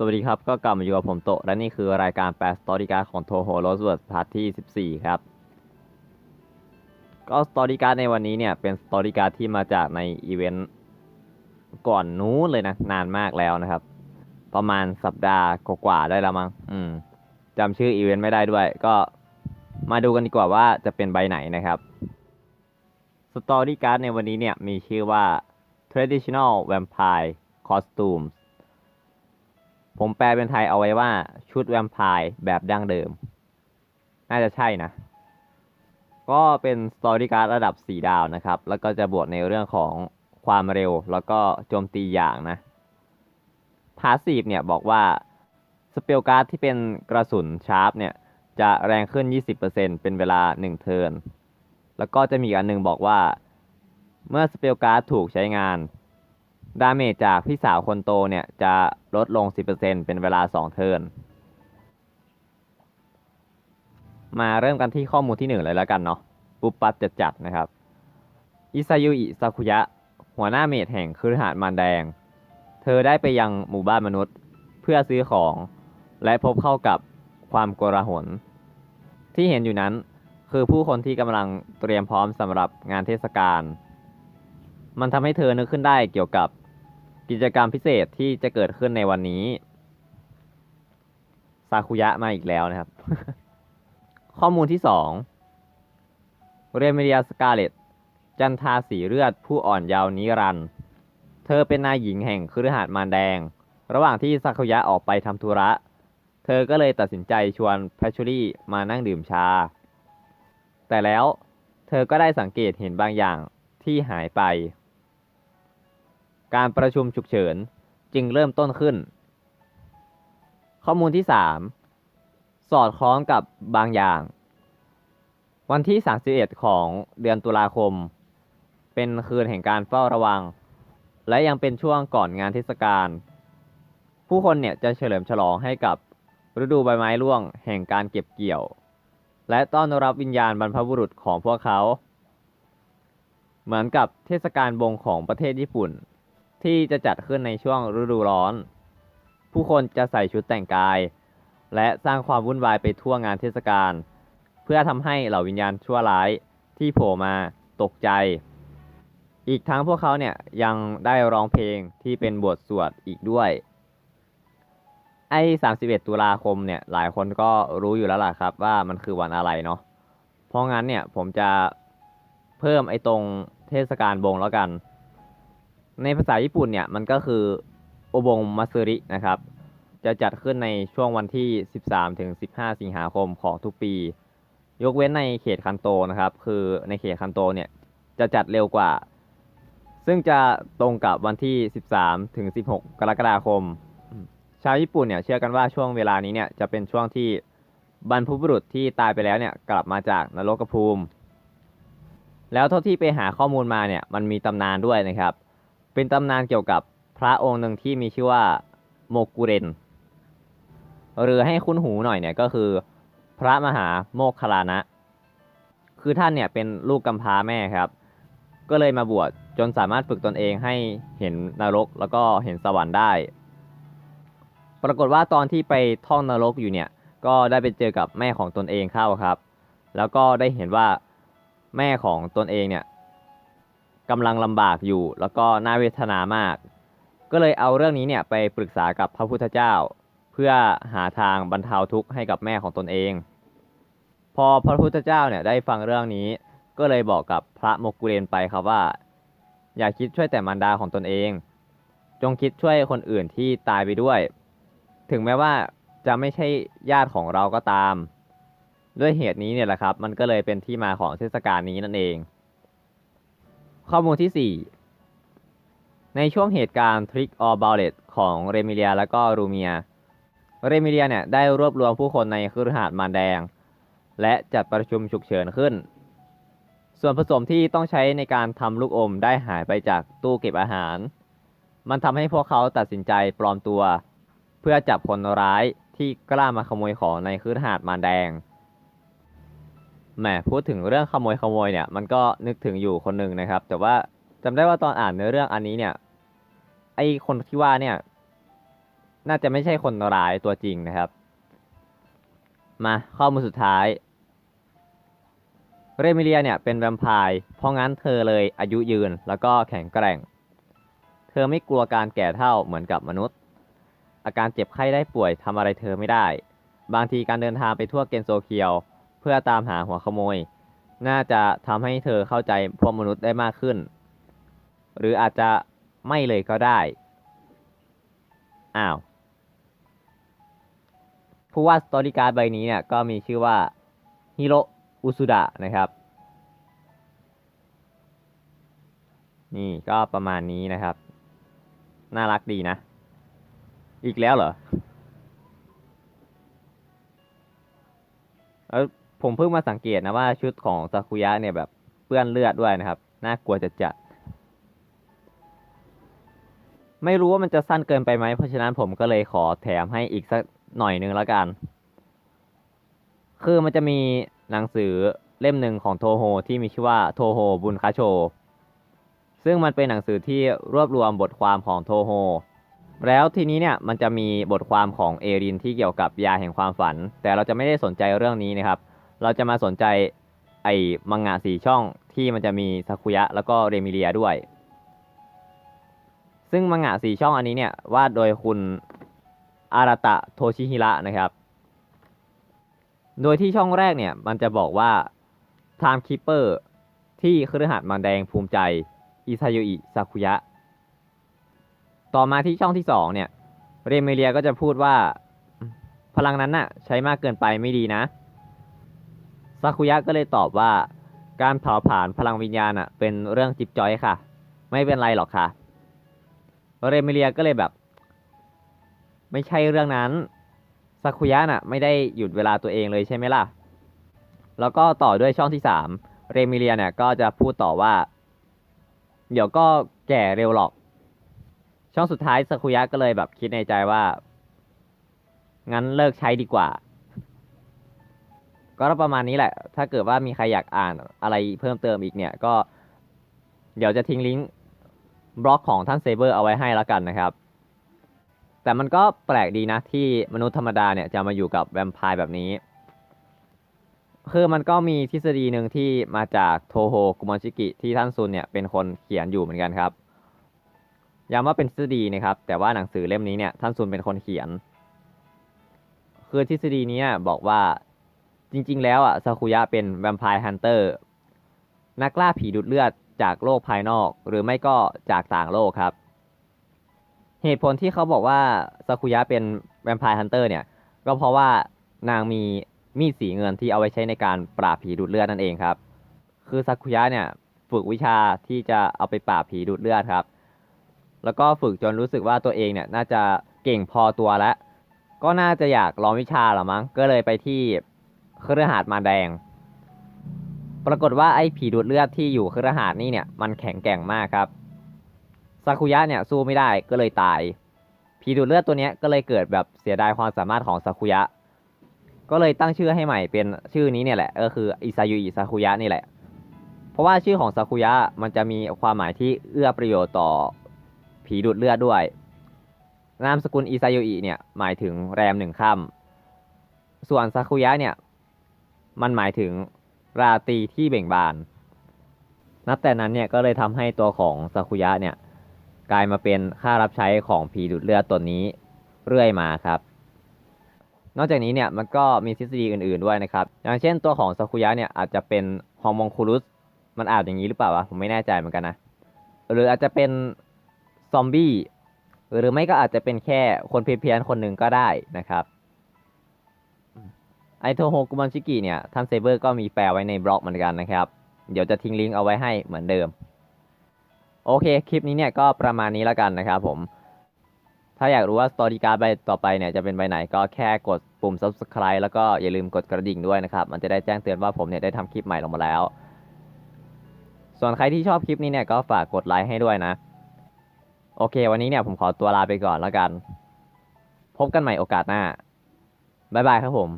สวัสดีครับ ก็กลับมาอยู่กับผมโตะและนี่คือรายการแปลสตอรี่การ์ดของโทโฮโรสเวิร์ดพาร์ทที่14 ครับ ก็สตอรี่การ์ดในวันนี้เนี่ย เป็นสตอรี่การ์ดที่มาจากในอีเวนต์ก่อนนู้นเลยนะ นานมากแล้วนะครับ ประมาณสัปดาห์กว่าๆได้แล้วมั้งอืมจำชื่ออีเวนต์ไม่ได้ด้วย ก็มาดูกันดีกว่าว่าจะเป็นใบไหนนะครับสตอรี่การ์ดในวันนี้เนี่ยมีชื่อว่า traditional vampire costumes ผมแปลเป็นไทยเอาไว้ว่าชุดแวมไพร์แบบดั้งเดิม น่าจะใช่นะ ก็เป็นสตอรี่การ์ดระดับ 4 ดาวนะครับ แล้วก็จะบวกในเรื่องของความเร็ว แล้วก็โจมตีอย่างนะพาสซีฟเนี่ยบอกว่าสเปลการ์ดที่เป็นกระสุนชาร์ปเนี่ย จะแรงขึ้น 20%เป็นเวลา 1 เทิร์น แล้วก็จะมีอันหนึงบอกว่า เมื่อสเปลการ์ดถูกใช้งาน ดาเมจจากพี่สาวคนโตเนี่ยจะลดลง 10%เป็นเวลา 2 เทิร์น มาเริ่มกันที่ข้อมูลที่ 1 เลยแล้วกันเนาะปุ๊บปั๊บจัดจัดนะครับ อิซายุอิซาคุยะ หัวหน้าเมดแห่งคฤหาสน์มันแดง เธอได้ไปยังหมู่บ้านมนุษย์เพื่อซื้อของ และพบเข้ากับความโกลาหล ที่เห็นอยู่นั้นคือผู้คนที่กำลังเตรียมพร้อมสำหรับงานเทศกาล มันทำให้เธอนึกขึ้นได้เกี่ยวกับ กิจกรรมพิเศษที่จะเกิดขึ้นในวันนี้ซาคุยะมาอีกแล้วนะครับ ข้อมูลที่สองเรเมเดียสกาเลตจันทาสีเลือดผู้อ่อนเยาว์นิรัน เธอเป็นนายหญิงแห่งคฤหาสน์มารแดง ระหว่างที่ซาคุยะออกไปทำธุระ เธอก็เลยตัดสินใจชวนแพชชูรี่มานั่งดื่มชา แต่แล้วเธอก็ได้สังเกตเห็นบางอย่างที่หายไป การประชุมฉุกเฉินจึงเริ่มต้นขึ้น ข้อมูลที่ 3 สอดคล้องกับบางอย่าง วันที่ 31 ของเดือนตุลาคม เป็นคืนแห่งการเฝ้าระวัง และยังเป็นช่วงก่อนงานเทศกาลผู้คนเนี่ยจะเฉลิมฉลองให้กับฤดูใบไม้ร่วงแห่งการเก็บเกี่ยว และต้อนรับวิญญาณบรรพบุรุษของพวกเขา เหมือนกับเทศกาลบงของประเทศญี่ปุ่น ที่จะจัดขึ้นในช่วงฤดูร้อน ผู้คนจะใส่ชุดแต่งกาย และสร้างความวุ่นวายไปทั่วงานเทศกาลเพื่อทำให้เหล่าวิญญาณชั่วร้ายที่โผล่มาตกใจ อีกทั้งพวกเขาเนี่ยยังได้ร้องเพลงที่เป็นบทสวดอีกด้วย ไอ้31 ตุลาคมเนี่ยหลายคนก็รู้อยู่แล้วล่ะครับว่ามันคือวันอะไรเนาะเพราะงั้นเนี่ยผมจะเพิ่มไอ้ตรงเทศกาลบงแล้วกัน ในภาษาญี่ปุ่นเนี่ยมันก็คือโอบงมัตสึรินะครับ จะจัดขึ้นในช่วงวันที่ 13 ถึง 15 สิงหาคมของทุกปี ยกเว้นในเขตคันโตนะครับ คือในเขตคันโตเนี่ยจะจัดเร็วกว่า ซึ่งจะตรงกับวันที่ 13 ถึง 16 กรกฎาคม ชาวญี่ปุ่นเนี่ยเชื่อกันว่าช่วงเวลานี้เนี่ยจะเป็นช่วงที่บรรพบุรุษที่ตายไปแล้วเนี่ยกลับมาจากนรกภูมิ แล้วเท่าที่ไปหาข้อมูลมาเนี่ยมันมีตำนานด้วยนะครับ เป็นตำนานเกี่ยวกับพระองค์หนึ่งที่มีชื่อว่าโมกุเรน หรือให้คุ้นหูหน่อยเนี่ยก็คือ พระมหาโมคคลานะ คือท่านเนี่ยเป็นลูกกำพร้าแม่ครับ ก็เลยมาบวชจนสามารถฝึกตนเองให้เห็นนรกแล้วก็เห็นสวรรค์ได้ ปรากฏว่าตอนที่ไปท่องนรกอยู่เนี่ย ก็ได้ไปเจอกับแม่ของตนเองเข้าครับ แล้วก็ได้เห็นว่าแม่ของตนเองเนี่ย กำลังลำบากอยู่ แล้วก็น่าเวทนามาก ก็เลยเอาเรื่องนี้เนี่ยไปปรึกษากับพระพุทธเจ้า เพื่อหาทางบรรเทาทุกข์ให้กับแม่ของตนเอง พอพระพุทธเจ้าเนี่ยได้ฟังเรื่องนี้ ก็เลยบอกกับพระโมกกุเรนไปครับว่า อย่าคิดช่วยแต่มารดาของตนเอง จงคิดช่วยคนอื่นที่ตายไปด้วย ถึงแม้ว่าจะไม่ใช่ญาติของเราก็ตาม ด้วยเหตุนี้เนี่ยแหละครับ มันก็เลยเป็นที่มาของเทศกาลนี้นั่นเอง ข้อมูลที่ 4 ในช่วงเหตุการณ์ Trick or b a l l e t ของเรมิเลียและก็รูเมีย เรมิเลียเนี่ยได้รวบรวมผู้คนในคฤหาสน์มารแดง และจัดประชุมฉุกเฉินขึ้น ส่วนผสมที่ต้องใช้ในการทำลูกอมได้หายไปจากตู้เก็บอาหาร มันทำให้พวกเขาตัดสินใจปลอมตัว เพื่อจับคนร้ายที่กล้ามาขโมยของในคฤหาสน์มารแดง แหมพูดถึงเรื่องขโมยขโมยเนี่ยมันก็นึกถึงอยู่คนหนึ่งนะครับ แต่ว่าจำได้ว่าตอนอ่านเนื้อเรื่องอันนี้เนี่ย ไอคนที่ว่าเนี่ย น่าจะไม่ใช่คนร้ายตัวจริงนะครับ มาข้อมูลสุดท้าย เรมิเลียเนี่ยเป็นแวมไพร์เพราะงั้นเธอเลยอายุยืนแล้วก็แข็งแกร่ง เธอไม่กลัวการแก่เท่าเหมือนกับมนุษย์ อาการเจ็บไข้ได้ป่วยทำอะไรเธอไม่ได้ บางทีการเดินทางไปทั่วเกนโซเคียว เพื่อตามหาหัวขโมย น่าจะทำให้เธอเข้าใจพวกมนุษย์ได้มากขึ้น หรืออาจจะไม่เลยก็ได้ อ้าว ผู้วาดสตอรี่การ์ดใบนี้เนี่ยก็มีชื่อว่าฮิโรอุสุดะนะครับ นี่ก็ประมาณนี้นะครับ น่ารักดีนะ อีกแล้วเหรอ ผมเพิ่งมาสังเกตนะว่าชุดของซากุยะเนี่ยแบบเปื้อนเลือดด้วยนะครับ น่ากลัวจัดจัดๆไม่รู้ว่ามันจะสั้นเกินไปไหมเพราะฉะนั้นผมก็เลยขอแถมให้อีกสักหน่อยหนึ่งแล้วกัน คือมันจะมีหนังสือเล่มหนึ่งของโทโฮที่มีชื่อว่าโทโฮบุนคาโช ซึ่งมันเป็นหนังสือที่รวบรวมบทความของโทโฮ แล้วทีนี้เนี่ยมันจะมีบทความของเอรินที่เกี่ยวกับยาแห่งความฝัน แต่เราจะไม่ได้สนใจเรื่องนี้นะครับ เราจะมาสนใจไอ้มังงะสีช่องที่มันจะมีซากุยะแล้วก็เรมิเลียด้วย ซึ่งมังงะสีช่องอันนี้เนี่ยวาดโดยคุณอาราตะโทชิฮิระนะครับ โดยที่ช่องแรกเนี่ยมันจะบอกว่า Time Keeper ที่คฤหัสถ์มันแดงภูมิใจอิซาโยอิซากุยะ ต่อมาที่ช่องที่สองเนี่ย เรเมเลียก็จะพูดว่า พลังนั้นน่ะใช้มากเกินไปไม่ดีนะ ซากุยะก็เลยตอบว่า การเผาผลาญพลังวิญญาณอะเป็นเรื่องจิบจอยค่ะ ไม่เป็นไรหรอกค่ะ เรเมเลียก็เลยแบบ ไม่ใช่เรื่องนั้นซากุยะน่ะไม่ได้หยุดเวลาตัวเองเลยใช่ไหมล่ะ แล้วก็ต่อด้วยช่องที่สามเรมิเลียเนี่ยก็จะพูดต่อว่า เดี๋ยวก็แก่เร็วหรอก ช่องสุดท้ายซากุยะก็เลยแบบคิดในใจว่า งั้นเลิกใช้ดีกว่า ก็ประมาณนี้แหละ ถ้าเกิดว่ามีใครอยากอ่านอะไรเพิ่มเติมอีกเนี่ย ก็ เดี๋ยวจะทิ้งลิงก์บล็อกของท่านเซเบอร์เอาไว้ให้แล้วกันนะครับ แต่มันก็แปลกดีนะที่มนุษย์ธรรมดาเนี่ยจะมาอยู่กับแวมไพร์แบบนี้ คือมันก็มีทฤษฎีหนึ่งที่มาจากโทโฮกุมอนชิกิที่ท่านซุนเนี่ยเป็นคนเขียนอยู่เหมือนกันครับย้ำว่าเป็นทฤษฎีนะครับ แต่ว่าหนังสือเล่มนี้เนี่ยท่านซุนเป็นคนเขียน คือทฤษฎีนี้บอกว่า จริง ๆ แล้วอะซากุยะเป็นแวมไพร์ฮันเตอร์นักล่าผีดูดเลือดจากโลกภายนอก หรือไม่ก็จากต่างโลกครับ เหตุผลที่เขาบอกว่าซากุยะเป็นแวมไพร์ฮันเตอร์เนี่ย ก็เพราะว่านางมีมีดสีเงินที่เอาไว้ใช้ในการปราบผีดูดเลือดนั่นเองครับ คือซากุยะเนี่ยฝึกวิชาที่จะเอาไปปราบผีดูดเลือดครับ แล้วก็ฝึกจนรู้สึกว่าตัวเองเนี่ยน่าจะเก่งพอตัวแล้ว ก็น่าจะอยากลองวิชาหรอมั้ง ก็เลยไปที่ เครือหาดมาแดง ปรากฏว่าไอ้ผีดูดเลือดที่อยู่เครือหาดนี่เนี่ยมันแข็งแกร่งมากครับซากุยะเนี่ยสู้ไม่ได้ก็เลยตาย ผีดูดเลือดตัวนี้ก็เลยเกิดแบบเสียดายความสามารถของซากุยะ ก็เลยตั้งชื่อให้ใหม่เป็นชื่อนี้เนี่ยแหละก็คืออิซายุอิซากุยะนี่แหละ เพราะว่าชื่อของซากุยะมันจะมีความหมายที่เอื้อประโยชน์ต่อผีดูดเลือดด้วยนามสกุลอิซายุอิเนี่ยหมายถึงแรมหนึ่งค่ำส่วนซากุยะเนี่ย มันหมายถึงราตรีที่เบ่งบาน นับแต่นั้นเนี่ยก็เลยทำให้ตัวของซากุยะเนี่ยกลายมาเป็นค่ารับใช้ของผีดูดเลือดตัวนี้เรื่อยมาครับ นอกจากนี้เนี่ยมันก็มีทฤษฎีอื่นๆด้วยนะครับ อย่างเช่นตัวของซากุยะเนี่ยอาจจะเป็นฮอร์โมนคูรุสมันอาจอย่างนี้หรือเปล่าวะผมไม่แน่ใจเหมือนกันนะ หรืออาจจะเป็นซอมบี้หรือไม่ก็อาจจะเป็นแค่คนเพี้ยนๆคนหนึ่งก็ได้นะครับ ไอโทโฮกุมอนชิกิเนี่ยท่านเซเบอร์ก็มีแปลไว้ในบล็อกเหมือนกันนะครับ เดี๋ยวจะทิ้งลิงก์เอาไว้ให้เหมือนเดิม โอเค คลิปนี้เนี่ยก็ประมาณนี้แล้วกันนะครับผม ถ้าอยากรู้ว่าสตอรี่การ์ดใบต่อไปเนี่ยจะเป็นใบไหนก็แค่กดปุ่ม subscribe แล้วก็อย่าลืมกดกระดิ่งด้วยนะครับ มันจะได้แจ้งเตือนว่าผมเนี่ยได้ทำคลิปใหม่ลงมาแล้ว ส่วนใครที่ชอบคลิปนี้เนี่ยก็ฝากกดไลค์ให้ด้วยนะ โอเค วันนี้เนี่ยผมขอตัวลาไปก่อนแล้วกัน พบกันใหม่โอกาสหน้าบ๊ายบายครับผม